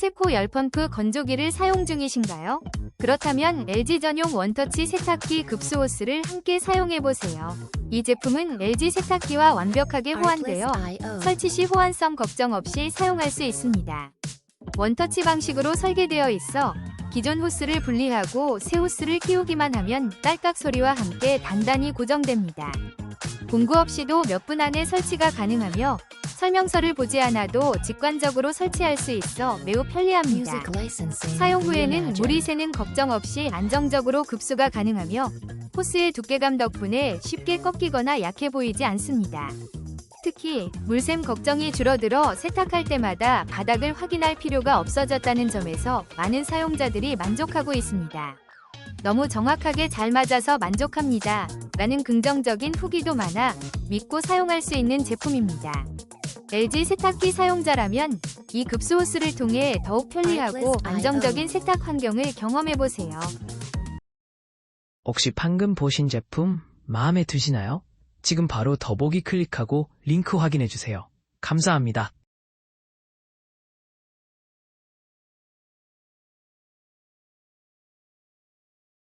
파세코 열펌프 건조기를 사용 중이신가요? 그렇다면 LG 전용 원터치 세탁기 급수호스를 함께 사용해보세요. 이 제품은 LG 세탁기와 완벽하게 호환되어 설치 시 호환성 걱정 없이 사용할 수 있습니다. 원터치 방식으로 설계되어 있어 기존 호스를 분리하고 새 호스를 끼우기만 하면 딸깍 소리와 함께 단단히 고정됩니다. 공구 없이도 몇 분 안에 설치가 가능하며 설명서를 보지 않아도 직관적으로 설치할 수 있어 매우 편리합니다. 사용 후에는 물이 새는 걱정 없이 안정적으로 급수가 가능하며 호스의 두께감 덕분에 쉽게 꺾이거나 약해 보이지 않습니다. 특히 물샘 걱정이 줄어들어 세탁할 때마다 바닥을 확인할 필요가 없어졌다는 점에서 많은 사용자들이 만족하고 있습니다. 너무 정확하게 잘 맞아서 만족합니다. 라는 긍정적인 후기도 많아 믿고 사용할 수 있는 제품입니다. LG 세탁기 사용자라면 이 급수호스를 통해 더욱 편리하고 안정적인 세탁 환경을 경험해보세요. 혹시 방금 보신 제품 마음에 드시나요? 지금 바로 더보기 클릭하고 링크 확인해주세요. 감사합니다.